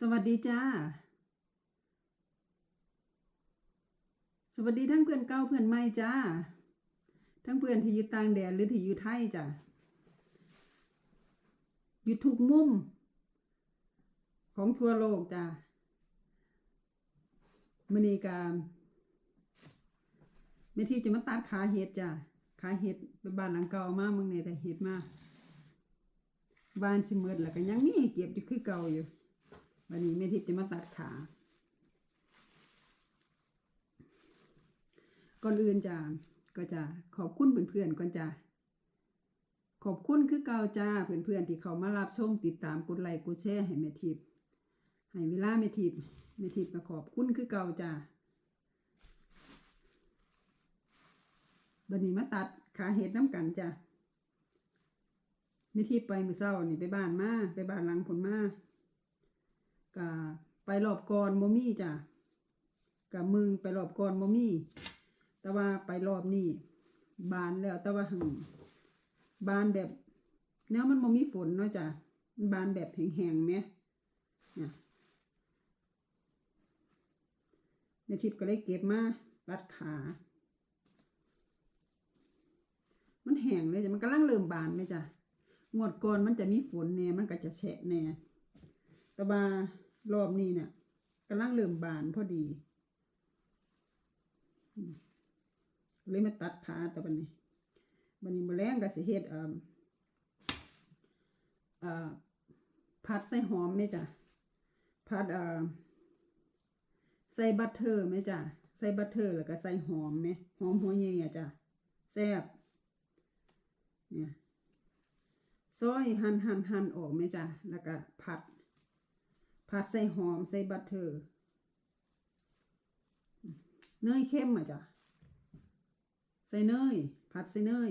สวัสดีจ้า สวัสดีทั้งเพื่อนเก่าเพื่อนใหม่จ้า ทั้งเพื่อนที่อยู่ต่างแดนหรือที่อยู่ไทยจ้าอยู่ทุกมุม ของทั่วโลกจ้ามื้อนี้กาแม่ทีจะมาตัดขาเห็ดจ้าขาเห็ดไปบ้านหลังเก่ามาเมืองนี้ได้เห็ดมากบ้านสิเมิดแล้วก็ยังมีเก็บอยู่คือเก่าอยู่ วันนี้แม่ทิพย์จะมาตัดขา ก่อนอื่นจ้ะก็จะขอบคุณเพื่อนๆก่อนจ้ะขอบคุณคือเก่าจ้าเพื่อนๆที่เขามารับชมติดตามกดไลค์กดแชร์ให้แม่ทิพย์ให้เวลาแม่ทิพย์แม่ทิพย์ก็ขอบคุณคือเก่าจ้าวันนี้มาตัดขาเห็ดน้ำกันจ้ะแม่ทิพย์ไปมือเศร้านี่ไปบ้านมาไปบ้านหลังผลมา ก็ไปรอบก่อนโมมี่จ้ะกับมึงไปรอบก่อนโมมี่แต่ว่าไปรอบนี้บานแล้วแต่ว่าหังบานแบบแนวมันโมมีฝนเนาะจ้ะบานแบบแห้งๆไหมเนี่ยแม่ทิพย์ก็เลยเก็บมารัดขา มันแห้งเลยจ้ะมันกำลังเริ่มบานไหมจ้ะงวดก่อนมันจะมีฝนแน่มันก็จะแฉะแน่แต่ว่า รอบนี้เนี่ยกำลังเริ่มบานพอดีเลยมาตัดขาแต่บันนี้บันนี้มาแรงก็สิเฮ็ดเอ่อเอ่อผัดใส่หอมไหมจ้ะผัดอ่อใส่บัตเตอร์ไหมจ้ะใส่บัตเตอร์แล้วก็ใส่หอมไหมหอมหัวใหญ่อะจ้ะแซ่บเนี่ยซอยหั่นหั่นหั่นออกไหมจ้ะแล้วก็ผัด ผัดใส่หอมใส่บัตเตอร์เนยเข้มอะจ้ะ ใส่เนย ผัดใส่เนย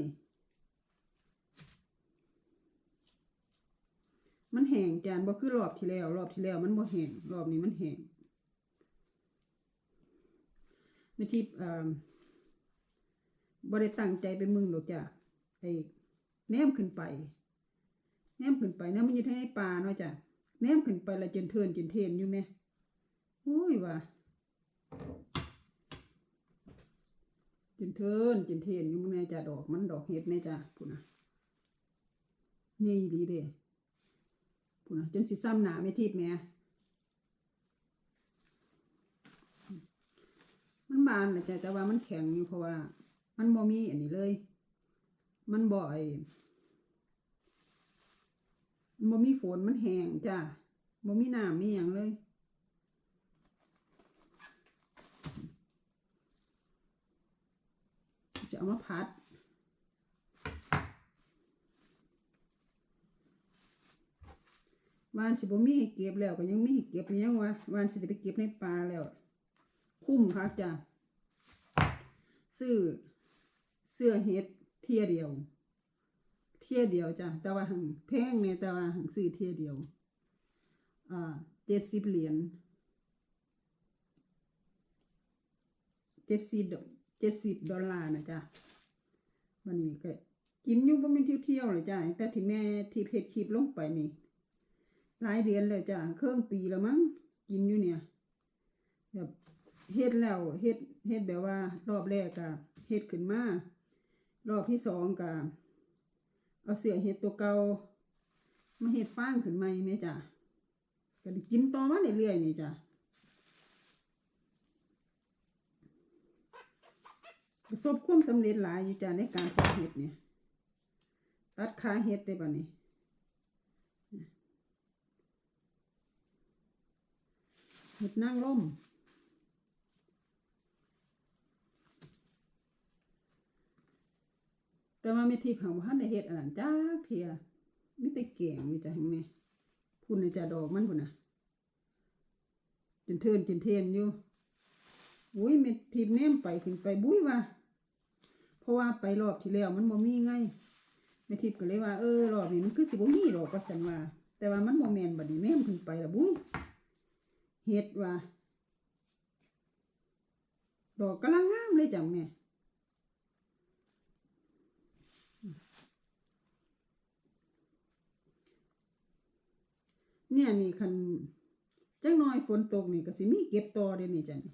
มันแห้งจานบ่คือรอบที่แล้ว รอบที่แล้วมันบ่แห้งรอบนี้มันแห้งไม่ที่เอ่อบ่ได้ตั้งใจไปมึงหรอกจ้ะไอ้แนมขึ้นไป แนมขึ้นไปนะมันอยู่ในป่าเนาะจ้ะ แนมขึ้นไปละจนเทินจนเทนอยู่ไหมอุ้ยว่ะจนเทินจนเทนอยู่มึงแน่จ้ะดอกมันดอกเห็ดแน่จ้ะพูนะนี่ดีเด้พูนะจนสิซ้ำหนาไม่ทิพแม่มันบานแหละจ้ะแต่ว่ามันแข็งอยู่เพราะว่า มันบ่มีอันนี้เลย มันบ่ไอ บ่มีฝนมันแห้งจ้ะบ่มีน้ำมีหยังเลย จะเอามาพัดวานสิบ่มีให้เก็บแล้วก็ยังมีให้เก็บยังวะวานสิได้ไปเก็บในป่าแล้ว คุ้มคักจ้ะซื้อเสื้อเฮ็ดเทียเดียว เที่ยเดียวจ้ะแต่ว่าหังแพงเนี่ยแต่ว่าหังซื้อเที่ยเดียวอ่าเจ็ดสิบเหรียญเจ็ดสิบเจ็ดสิบดอลลาร์นะจ้ะวันนี้ก็กินอยู่บ่ม่นเที่ยวๆเลยจ้ะแต่ที่แม่ที่เพจคลิปลงไปนี่หลายเดือนแล้วจ้ะเครื่องปีแล้วมั้งกินอยู่เนี่ยแบบเฮ็ดแล้วเฮ็ดเฮ็ดแบบว่ารอบแรกก็เฮ็ดขึ้นมารอบที่สองก็ เอาเสือเห็ดตัวเก่ามาเห็ดฟางขึ้นใหม่แม่จ้ะก็กินต่อมาเรื่อยๆนี่จ้ะประสบความสำเร็จหลายอยู่จ้ะในการเพาะเห็ดเนี่ยตัดขาเห็ดได้ป่ะนี่เห็ดนางร่ม แต่ว่าไม่ทิพย์ของพันในเฮ็ดอันนั้นจ้าเทียมิแต่แกงมีแต่แห่งนี้พุ่นในจะดอกมันพุ่นนะจนเทินจนเทนอยู่อุ้ยเม็ดทิพย์แนมไปขึ้นไปบุ้ยว่าเพราะว่าไปรอบที่แล้วมันบ่มีไงแม่ทิพย์ก็เลยว่าเออรอบนี้มันคือสิบ่มีดอกก็สันว่า แต่ว่ามันบ่แม่นบัดนี้แนมขึ้นไปละบุ้ยเฮ็ดว่าดอกกำลังงามเลยจังเนี่ย เนี่ยนี่คันจังน้อยฝนตกนี่ก็สิมีเก็บต่อเด้นี่จ้ะนี่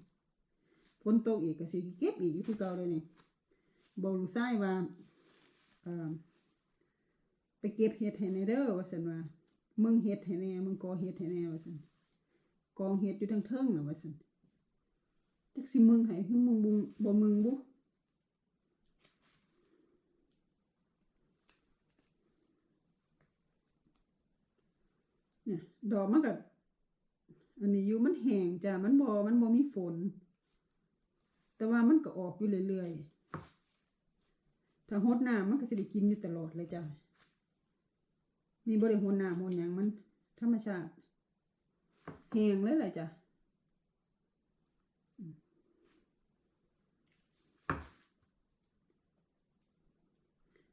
ฝนตกอีกก็สิเก็บอีกอยู่คือเก่าเด้นี่บอกลูกชายว่าเอ่อไปเก็บเห็ดให้แน่เด้อว่าซั่นว่ามึงเฮ็ดให้แน่มึงกอเฮ็ดให้แน่ว่าซั่นกองเฮ็ดอยู่ทั้งเทิงน่ะว่าซั่นจักสิมึงให้มึงบุบ่มึงบุ เนี่ย ดอกมันก็อันนี้อยู่มันแห้งจ้ะมันบ่มันบ่มีฝน แต่ว่ามันก็ออกอยู่เรื่อยๆ ถ้าหดน้ำมันก็สิได้กินอยู่ตลอดเลยจ้ะนี่บ่ได้หดน้ำหดหยังมัน ธรรมชาติแห้งเลยแหละจ้ะ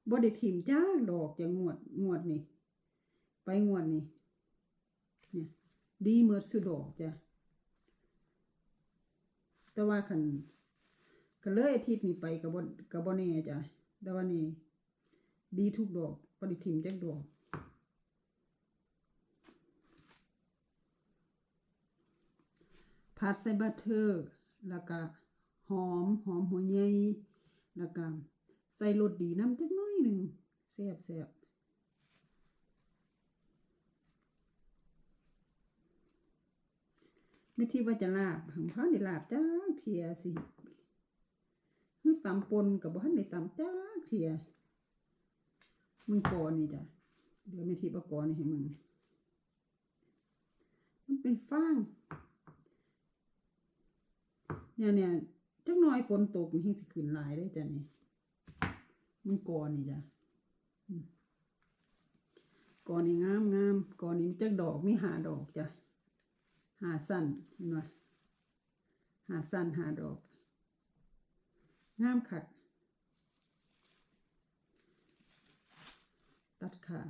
บ่ได้ถิ่มจ้าดอกจะงวดงวดนี่ ไปงวดนี่ ดีเมื่อสุดดอกจ้ะ แต่ว่าคันก็เลยอาทิตย์นี้ไปกับบกับบแน่จ้ะแต่ว่านี่ดีทุกดอกปฏิทิมจักดอกผัดใส่บัตเตอร์แล้วก็หอมหอมหัวใหญ่แล้วก็ใส่รสดีน้ำจักน้อยหนึ่งแซ่บแซ่บ ไม่ที่ว่าจะลาบหังพันได้ลาบจ้าเทียสิคือตำปนกับบ้านในตำจ้าเทียมึงกอนี่จ้ะเดี๋ยวไม่ที่ประกอนี่ให้มึงมันเป็นฟางเนี่ยเนี่ยจักหน้อยฝนตกนี่ให้สิขึ้นลายได้จ้ะนี่มึงกอนี่จ้ะกอนี่งามงามกอนี่มีจักดอกมีหาดอกจ้ะ หาสั้นเห็นไหมหาสั้นหาดอกงามคักตัดขา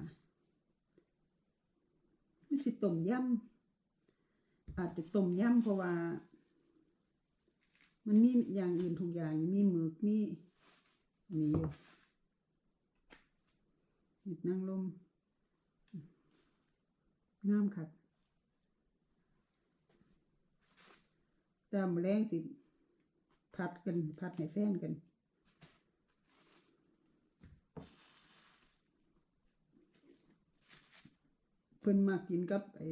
ไม่ใช่ต้มยำอาจจะต้มยำเพราะว่า มันมีอย่างอื่นทุกอย่างมีหมึกมีอันนี้อยู่เห็ดนางลมงามคัก ตามแรงสิพัดกันพัดให้แฟนกันเพิ่นมากินกับไอ้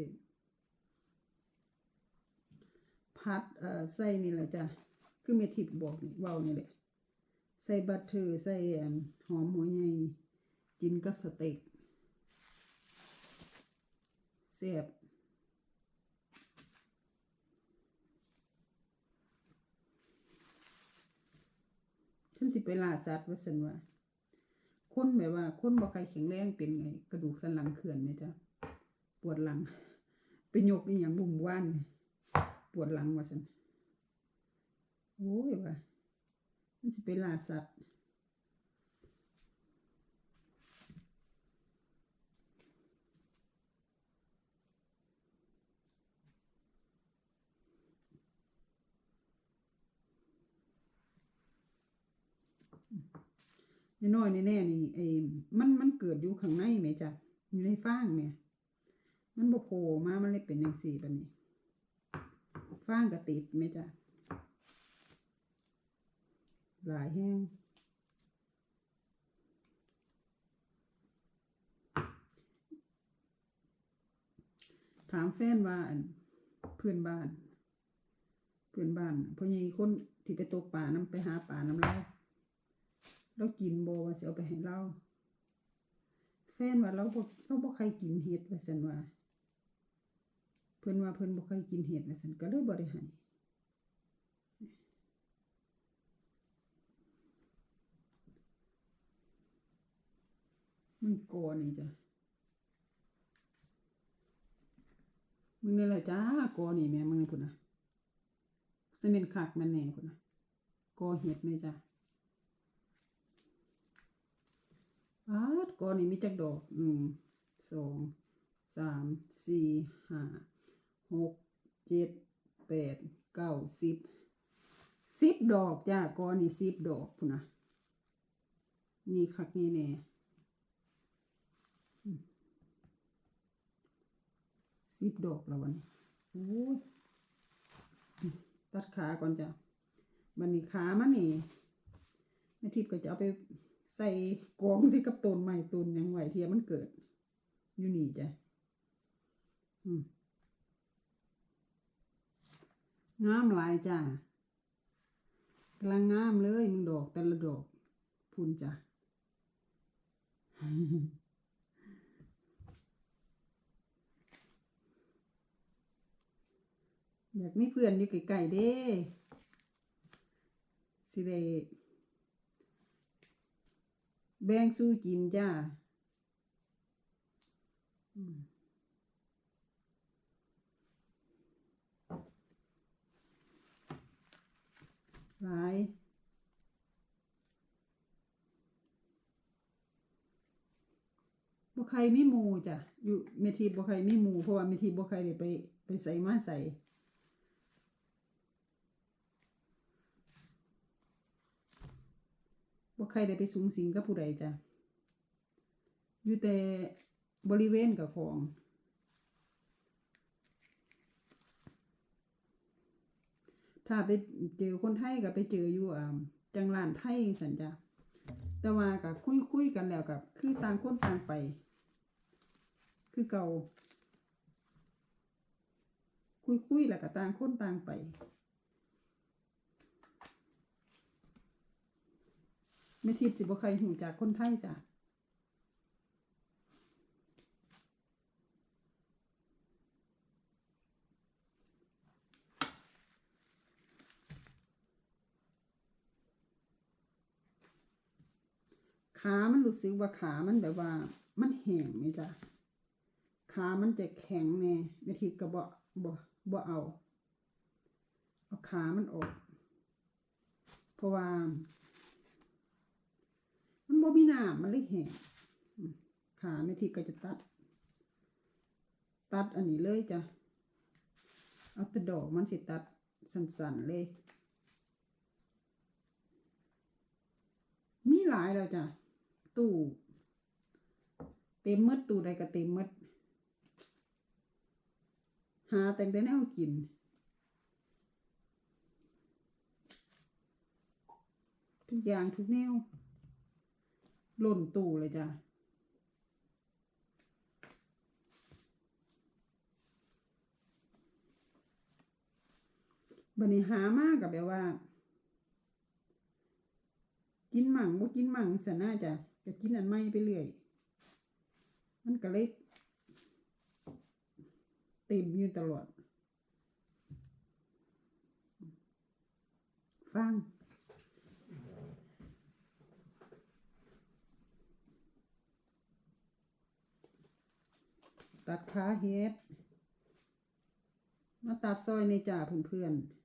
พัดเอ่อใส่นี่แหละจ้ะคือเมทิพบอกนี่เว้านี่แหละใส่บัตเตอร์ใส่หอมหัวใหญ่กินกับสเต็กแซ่บ ฉันสิไปล่าสัตว์ว่าสันว่าคนแบบว่าคนบ่ใครแข็งแรงเป็นไง กระดูกสันหลังเขื่อนไหมจ๊ะปวดหลังไปยกอีหยังบุ่มว่านปวดหลังว่าสันโอ้ยว่าฉันสิไปล่าสัตว์ น้อยแน่ๆนี่ไอ้มันมันเกิดอยู่ข้างในไหมจ๊ะอยู่ในฟางเนี่ย มันบ่โผล่มามันเลยเป็นจังซี่บัดนี้ฟางก็ติดไหมจ๊ะหลายแห้งถามแฟนว่านเพื่อนบ้าน เพื่อนบ้านพ่อใหญ่คนที่ไปตกป่าน้ำไปหาป่าน้ำเรา เรากินบว่าสิเอาไปให้เราแฟนว่าเราบ่เราบ่ใครกินเห็ดว่าซั่นว่าเพิ่นว่าเพิ่นบ่ใครกินเห็ดว่าซั่นก็เลยบ่ได้ให้มันกอนี่จ้ะมึงนี่แหละจ้ากอนี่แม่มึงพุ่นน่ะจะเป็นคักม่นแน่พุ่นน่ะกอเห็ดแม่จ้ะ อาดก่อนนี้มีจักดอกหนึ่งสองสามสี่ห้าหกเจ็ดแปดเก้าสิบสิบดอกจ้าก่อนนี้สิบดอกพุ่นนะนี่คักนี่แน่อืมสิบดอกแล้ววันนี้อู้ยตัดขาก่อนจ้ะบันนี้ขามันนี่แม่ทิพย์ก็จะเอาไป ใส่กองสิกับต้นไม้ต้นยังไหวเทียมันเกิด อยู่นี่จ้ะงามหลายจ้ะกำลังงามเลยมึงดอกแต่ละดอกพุ่นจ้ะอยากมีเพื่อนอยู่ไกลๆเด้สิได้ แบ่งสู้กินจ้าอืมหลายบ่ใครไมีหมู่จ้ะอยู่เมทีบ่ใครไมีหมู่เพราะว่าเมทีบ่ใครได้ไปไปใส่มาใส่ บ่ใครได้ไปสูงสิงกับผู้ใดจ้ะ อยู่แต่บริเวณกับของ ถ้าไปเจอคนไทยก็ไปเจออยู่อ่าจังหลานไทยสันจ้ะแต่ว่ากับคุยคุยกันแล้วกับคือต่างคนต่างไป คือเก่า คุยคุยแล้วก็ต่างคนต่างไป ไม่ทิพย์สิบ่ใครหูจากคนไทยจ้ะขามันรู้สึกว่าขามันแบบว่า มันแห้งไหมจ้ะขามันจะแข็งแน่ไม่ทิพย์ก็บ่บ่บ่เอาเอาขามันออก เพราะว่า บ่มีน้ำมันเลยแห้งขาไม่ทิพย์ก็จะตัด ตัดอันนี้เลยจ้ะ เอาแต่ดอกมันสิตัดสั้นๆเลย มีหลายแล้วจ้ะ ตู้เต็มหมดตู้ใดก็เต็มหมดหาแต่งได้แนวกินทุกอย่างทุกแนว ล่นตู้เลยจ้ะบันนี้หามากกับแบบว่า กินหมั่งบ่กินหมั่งสน่าจะจะกินอันไม่ไปเรื่อย มันก็เลยเต็มอยู่ตลอด ฟัง ตัดขาเฮ็ด มาตัดซอยในจ่าเพื่อนๆ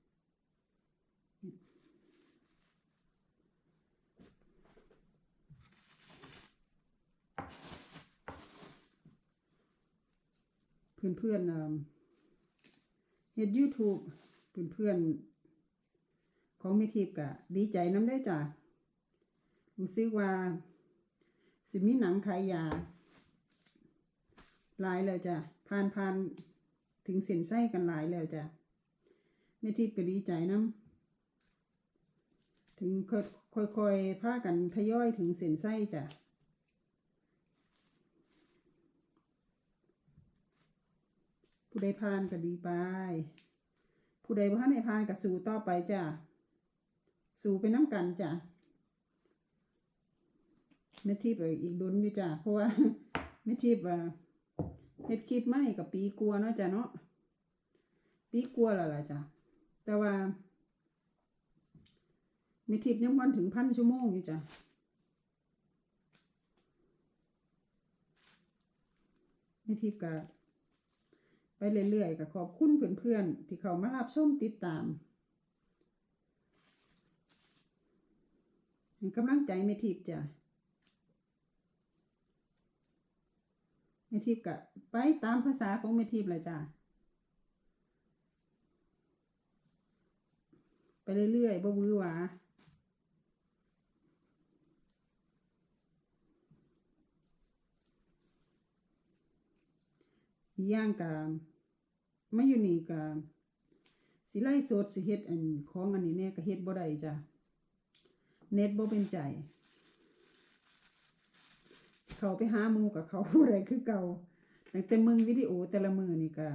เพื่อนๆเอิ่มเฮ็ด YouTube เพื่อนๆ ของมิทิพย์กะ ดีใจน้ำได้จ้ะรู้สึกว่า สิมีหนังขายยา หลายแล้วจ้ะผ่านผ่านถึงเส้นไส้กันหลายแล้วจ้ะมิทิพย์ก็ดีใจน้ำถึงค่อยๆพากันทยอยถึงเส้นไส้จ้ะผู้ใดผ่านก็ดีไป ผู้ใดบ่ทันได้ผ่านก็สู้ต่อไปจ้ะ สู้ไปน้ำกันจ้ะแม่ทิพย์อีกดุนอยู่จ้ะ เพราะว่าแม่ทิพย์อะ เฮ็ดคลิปมานี่กับปีกลัวเนาะจ้ะเนาะปีกลัวแล้วล่ะจ้ะแต่ว่าม่ทิพย์ยังวันถึงพันชั่วโมงอยู่จ้ะม่ทิพย์ก็ไปเรื่อยๆก็ขอบคุณเพื่อนๆ ที่เขามารับชมติดตามกำลังใจแม่ทิพจ้ะแม่ทิพย์ก็ไปตามภาษาของแม่ทิพย์เลยจ้ะไปเรื่อยๆบ่วือหวาย่างกับมาอยู่นี่ก็สิไล่สดสิเฮ็ดอันของอันนี้แน่ก็เฮ็ดบ่ได้จ้ะเน็ตบ่เป็นใจ เขาไปหาหมูกับเขาบ่ได้คือเก่าตั้งแต่มึงวิดีโอแต่ละมือนี่ก็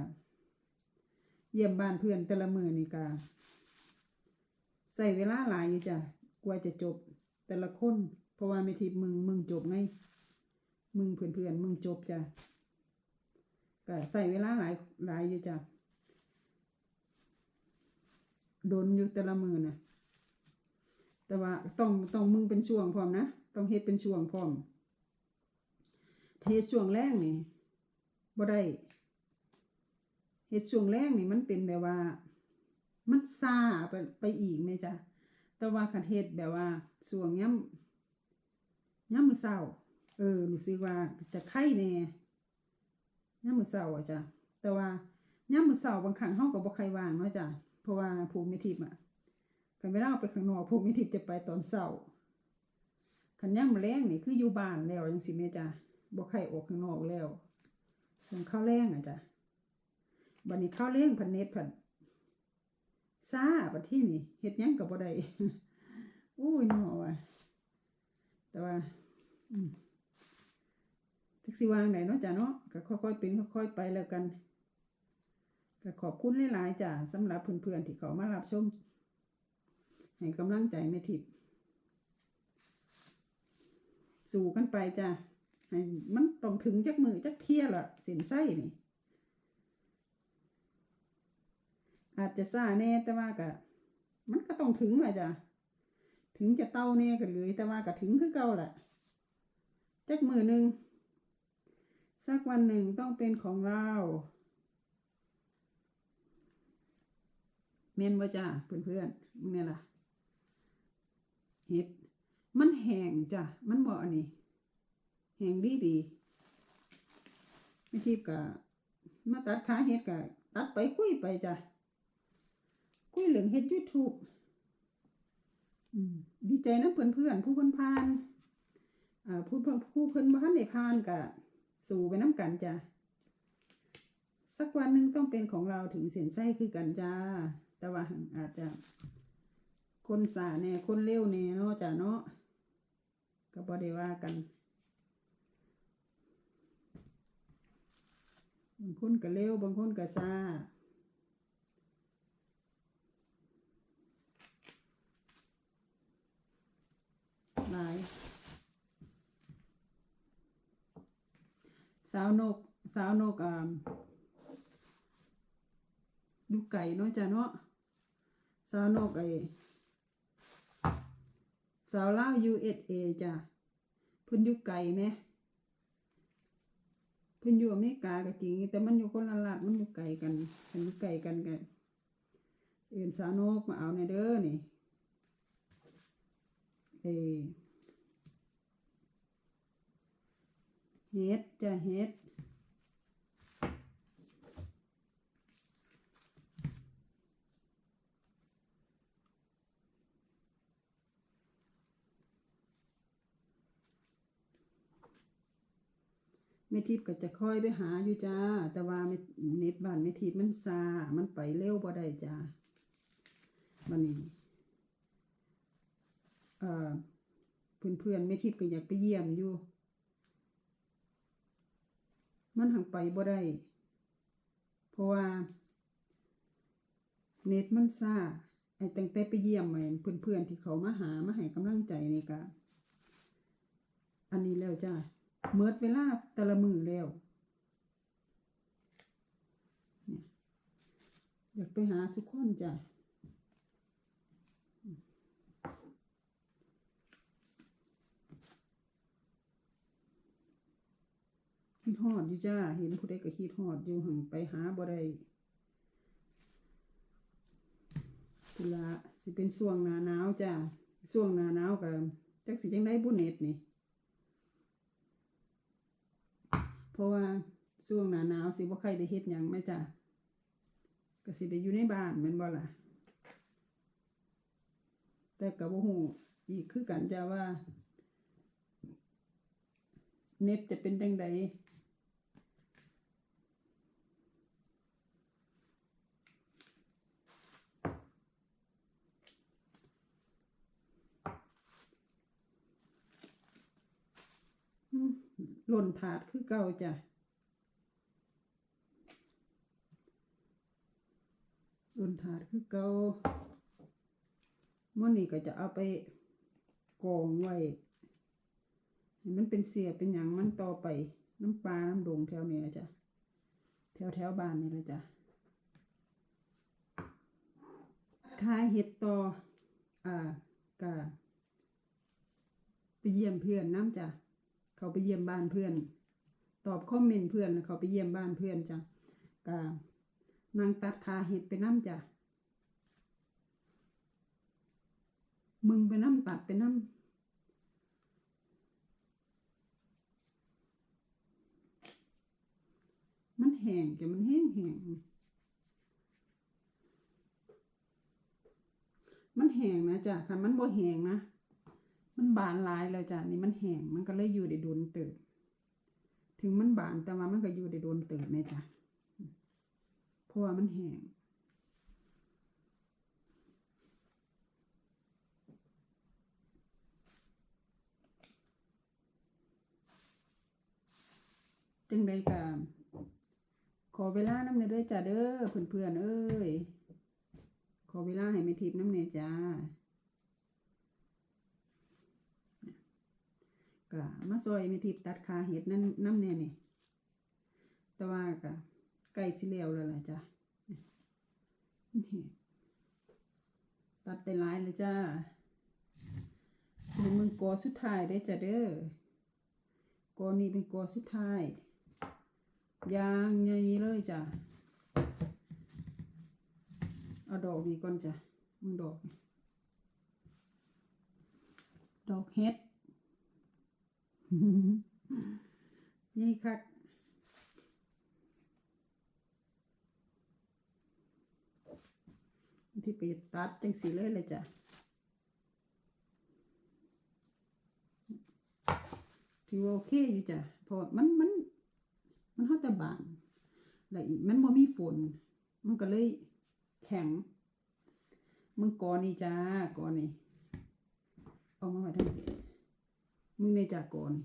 เยี่ยมบ้านเพื่อนแต่ละมือนี่ก็ใส่เวลาหลายอยู่จ้ะกว่าจะจบแต่ละคน เพราะว่าไม่ทิพมึงมึงจบไงมึงเพื่อนๆมึงจบจ้ะก็ใส่เวลาหลายหลายอยู่จ้ะโดนอยู่แต่ละมือน่ะแต่ว่าต้องต้องมึงเป็นช่วงพร้อมนะ ต้องเฮ็ดเป็นช่วงพร้อม เฮ็ดช่วงแรกนี่บ่ได้เฮ็ดช่วงแรกนี่มันเป็นแบบว่า มันซาไปไปอีกแม่จ้ะแต่ว่าคันเฮ็ดแบบว่าช่วงย่ำย่ำมื้อเช้า เออรู้สึกว่าจะไข้แน่ย่ำมื้อเช้าอะจ้ะแต่ว่าย่ำมื้อเช้าบางครั้งเฮาก็บ่ค่อยว่างเนาะจ้ะเพราะว่าภูมิทิพย์อะคันเวลาออกไปข้างนอกภูมิทิพย์จะไปตอนเช้าคันย่ำมื้อแลงนี่คืออยู่บ้านแล้วจังซี่แม่จ้ะ บ่ใครออกข้างนอกแล้วส่วนข้าวแรงอะจ้ะบัดนี้ข้าวแรงพันเน็ตพันซาบัดที่นี่เฮ็ดยังก็บ่ได้อู้ยเนาะว่ะแต่ว่าอืมจักสิวางไหนเนาะจ้ะเนาะก็ค่อยๆเป็นค่อยๆไปแล้วกันก็ขอบคุณหลายๆจ้ะสำหรับเพื่อนๆที่เขามารับชมให้กำลังใจแม่ทิพย์สู้กันไปจ้ะ ให้มันต้องถึงจักมือจักเที่ยละสินไส้นี่ อาจจะซ่าแน่แต่ว่าก็มันก็ต้องถึงแหละจ้ะถึงจะเต้าแน่ก็เลยแต่ว่าก็ถึงคือเก่าแหละจักมือหนึ่งสักวันหนึ่งต้องเป็นของเราเมนว่าจ้ะเพื่อนๆมึงเนี่ยล่ะเห็ดมันแห้งจ้ะมันบ่อันนี้ แหงดีดีไม่ชีพกะมาตัดขาเฮ็ดกะตัดไปคุยไปจ้ะ คุยเหลืองเฮ็ดยูทูบดีใจนะเพื่อนเพื่อนผู้เพื่อนพานอ่าผู้เพื่อนผู้เพื่อนบ้านในพานกะสู่ไปน้ำกันจ้ะ สักวันหนึ่งต้องเป็นของเราถึงเส้นไส้คือกันจ้า แต่ว่าอาจจะ คนสาแน่คนเร็วแน่เนาะจ้ะเนาะก็บ่ได้ว่ากัน บางคนก็เร็ว บางคนก็ซาหลาย สาวนก สาวนกอ่าอยู่ไก่เนาะจ้ะเนาะ สาวนกไอสาวเล่า USA จ้ะเพิ่นอยู่ไก่แหม เพิ่นอยู่อเมริกาก็จริง แต่มันอยู่คนละลัดมันอยู่ไกลกันมันอยู่ไกลกันกันเอื่นสาวนกมาเอาในเด้อนี่เอเฮ็ดจะเฮ็ด แม่ทิพย์ก็จะคอยไปหาอยู่จ้า แต่ว่าเน็ตบ้านแม่ทิพย์มันซา มันไปเร็วบ่ได้จ้าบัดนี้เอ่อเพื่อนๆแม่ทิพย์ก็อยากไปเยี่ยมอยู่ มันหังไปบ่ได้ เพราะว่า เน็ตมันซาไอ้ตังแต่ไปเยี่ยมไอ้เพื่อนๆที่เขามาหามาให้กำลังใจนี่ก็อันนี้แล้วจ้า เมิดเวลาแต่ละมือแล้วเนี่ยอยากไปหาสุกคนจ้ะคิดฮอดอยู่จ้า เห็นผู้ใดก็คิดฮอดอยู่หังไปหาบ่ได้พุละสิเป็นช่วงหนาหนาวจ้าช่วงหนาหนาวก็จักสิจังได้บุเน็ตนี่ เพราะว่าช่วงหนาหนาวสิว่าใครได้เฮ็ดหยังไม่จ้ะก็สิได้อยู่ในบ้านแม่นบ่ล่ะ แต่กับ่าหูอีกคือกันจ้ะว่า เน็ตจะเป็นจังใด อืม หล่นถาดคือเก่าจ้ะหล่นถาดคือเก่ามื่อนี้ก็จะเอาไปกองไว้ให้มันเป็นเสียเป็นอย่างมันต่อไปน้ำปลาน้ำดงแถวนี้จ้ะแถวแถวบ้านนี่ละจ้ะขายเห็ดต่ออ่ากะไปเยี่ยมเพื่อนน้ำจ้ะ เขาไปเยี่ยมบ้านเพื่อน ตอบคอมเมนต์เพื่อนเขาไปเยี่ยมบ้านเพื่อนจ้ะกะนางตัดขาเห็ดไปน้ำจ้ะมึงไปน้ำตัดไปน้ำมันแห้งจ้ะมันแห้งแห้งมันแห้งนะจ้ะคันมันบ่แห้งนะ มันบานหลายแล้วจ้ะนี่มันแห้งมันก็เลยอยู่ได้โดนเติบ ถึงมันบานแต่ว่ามันก็อยู่ได้โดนเติบแม่จ้ะเพราะว่ามันแห้งจังใดก็ขอเวลาน้ำเนยด้อจ้ะเด้อเพื่อนๆเอ้ย ขอเวลาให้แม่ทิพน้ำเนยจ้า ก็มาซอยม่ทิพตัดขาเห็ดนั่นน้ำแน่นี่แต่ว่าก็ใกล้สิแล้วแล้วล่ะจ้ะนี่ตัดได้หลายเลยจ้าสิเป็นมึงกอสุดท้ายได้จ้ะเด้อกอนี้เป็นกอสุดท้ายยางใหญ่เลยจ้ะเอาดอกนี้ก่อนจ้ะมึงดอก ดอกเฮ็ด นี่ค่ะที่ไปตัดจังสีเลยเลยจ้ะถือว่โอเคอยู่จ้ะเพราะมันมัน มันเฮาแต่บานแล้วอีกมันบ่มีฝน มันก็เลยแข็ง มึงกอนี่จ้ากอนี่เอามาไว้ทางนี้ มึงในจากกอนี่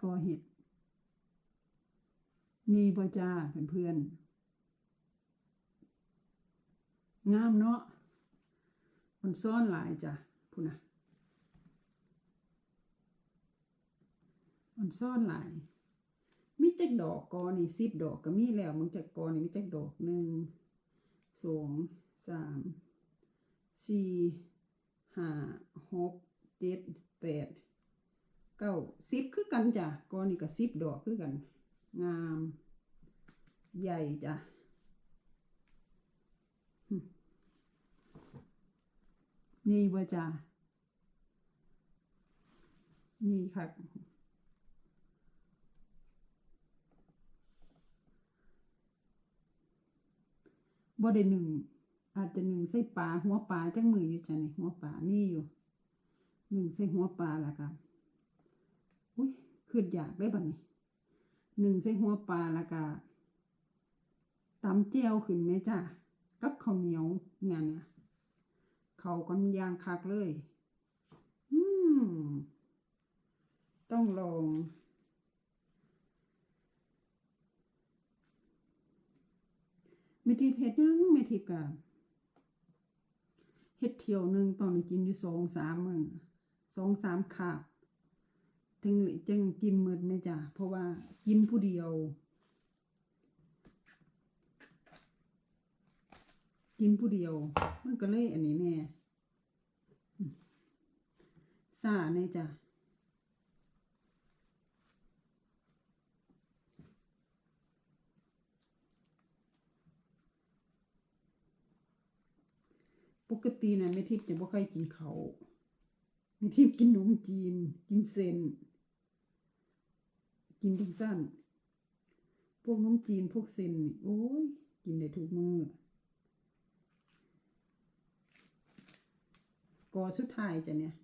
กอเห็ดนี่บ่จ้าเพื่อนๆงามเนาะมันซ่อนหลายจ้ะพูนะมันซ่อนหลายมีจักดอกกอนี่สิบดอกก็มีแล้วมึงจักกอนี่มีจักดอกหนึ่งสองสามสี่ ห้าหกเจ็ดแปดเก้าสิบคือกันจ้ะก้อนี่ก็สิบดอกคือกัน งาม ใหญ่จ้ะนี่บ่จ้ะนี่ค่ะบ่ได้หนึ่ง อาจจะหนึ่งใส่ปลาหัวปลาจังมืออยู่จ้ะนี่หัวปลามีอยู่หนึ่งใส่หัวปลาละกันอุ้ยขึ้นอยากได้บัดนี้หนึ่งใส่หัวปลาละกะตำเจียวขึ้นไหมจ้ะกับข้าวเหนียวเนี่ยเนี่ยเขากันยางคักเลย อืม ต้องลอง ไม่ทิพย์เฮ็ดหยังไม่ทิพย์กะ เฮ็ดเที่ยวหนึ่งตอนกินอยู่สองสามมือสองสามคาบถึงจังกินหมดไหมจ้ะเพราะว่ากินผู้เดียว กินผู้เดียว มันก็เลยอันนี้แน่ซาแน่จ้ะ ปกตินะแม่ทิพย์จะบ่ค่อยกินเขาแม่ทิพย์กินขนมจีน กินเส้นกินทุกสั้น พวกขนมจีนพวกเส้นโอ้ย กินได้ทุกมือก่อสุดท้ายจ้ะเนี่ย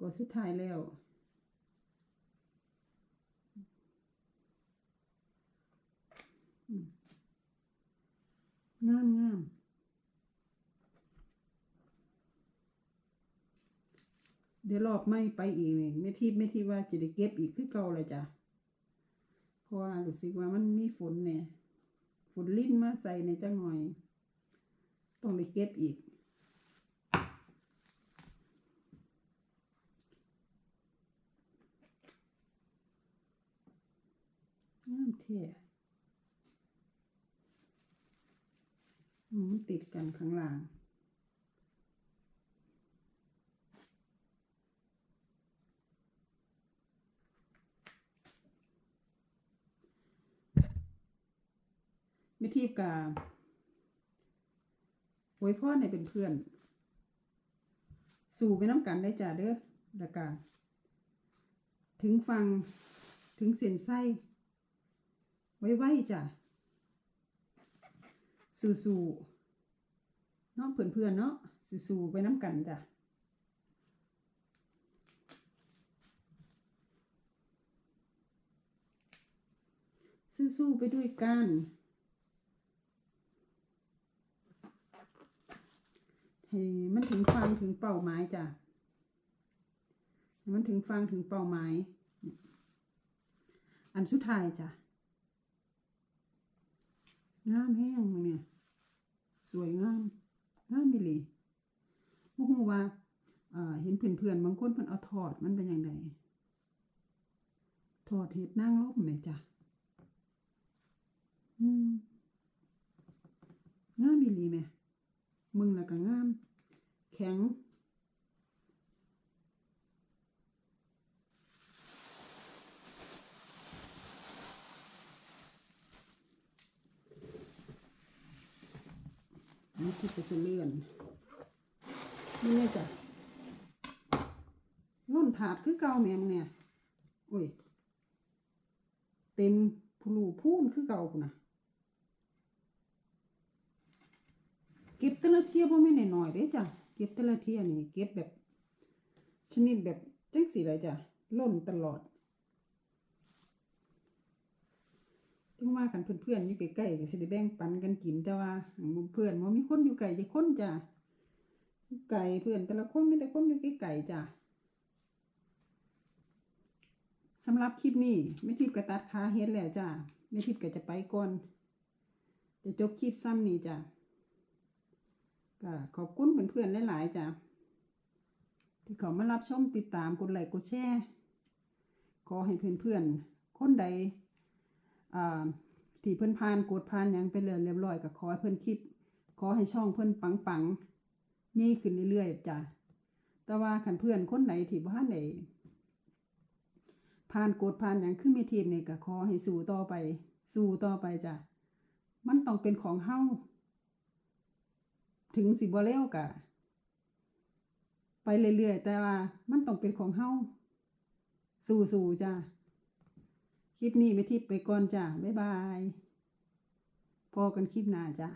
ก่อสุดท้ายแล้วอืมงามงาม เดี๋ยวรอบไม่ไปอีกนี่ไม่ทิพไม่ทิพว่าจะได้เก็บอีกคือเก่าเลยจ้ะเพราะว่ารู้สึกว่ามันมีฝนเนี่ยฝนลิ้นมาใส่ในจังหน่อย ต้องได้เก็บอีกงามเท่อืมติดกันข้างล่าง ไม่ทีบกาไว้พ่อในเป็นเพื่อน สู่ไปน้ำกันได้จ้ะเด้อล้วกันถึงฟังถึงเสียนไส้ ไว้ไว้จ้ะ สู่สู่เนาะเพื่อนเพื่อนๆเนาะสู่สู่ไปน้ำกันจ้ะสู้ๆไปด้วยกัน ให้มันถึงฟังถึงเป้าหมายจ้ะมันถึงฟังถึงเป้าหมายอันสุดท้ายจ้ะงามแห้งเนี่ยสวยงามงามมิลีบ่ฮู้ว่าเอ่อเห็นเพื่อนๆบางคนเพิ่นเอาทอดมันเป็นยังไงทอดเห็ดนางรมแม่จ้ะอืมงามมิลีแม่ มึงแล้วก็งาม แข็ง นี่ที่จะเลื่อน นี่เนี่ยจ้ะร่นถาดคือเก่าแม่งเนี่ย โอ้ย เต็มผูรูพูนคือเก่าพุ่นนะ เก็บแต่ละเที่ยบ่แม่นน้อยๆเด้จ้ะเก็บแต่ละเที่ยนี่เก็บแบบ ชนิดแบบจังสีเลยจ้ะล่นตลอดถึงว่ากันเพื่อนๆอยู่ใกล้ๆก็สิได้แบ่งปันกันกินแต่ว่าเพื่อนบ่มีคนอยู่ไกลจักคนจ้ะไกลเพื่อนแต่ละคนมีแต่คนอยู่ไกลๆจ้ะสำหรับคลิปนี้แม่ทิพย์ก็ตัดขาเฮ็ดแล้วจ้ะแม่ทิพย์ก็จะไปก่อน จะจบคลิปซ้ำนี้จ้ะ ก็ขอบคุณเพื่อนๆหลายๆจ้ะที่เขามารับชมติดตามกดไลค์กดแชร์ขอให้เพื่อนๆคนใดที่เพิ่อนผ่านกดผ่านยังไปเรื่อยเรียบร้อยก็ขอให้เพิ่อนคลิป ขอให้ช่องเพิ่อนปังๆนี่ขึ้นเรื่อยๆจ้ะแต่ว่าคันเพื่อนคนไหนที่บ่ทันได้ผ่านกดผ่านหยังคือมีทีมเนี่ยก็ขอให้สู้ต่อไป สู้ต่อไปจ้ะ มันต้องเป็นของเฮา ถึงสิบ่เร็วก็ไปเรื่อยๆ แต่ว่ามันต้องเป็นของเฮาสู้ๆจ้ะคลิปนี้ไปทิพย์ไปก่อนจ้าบ๊ายบาย พอกันคลิปหน้าจ้า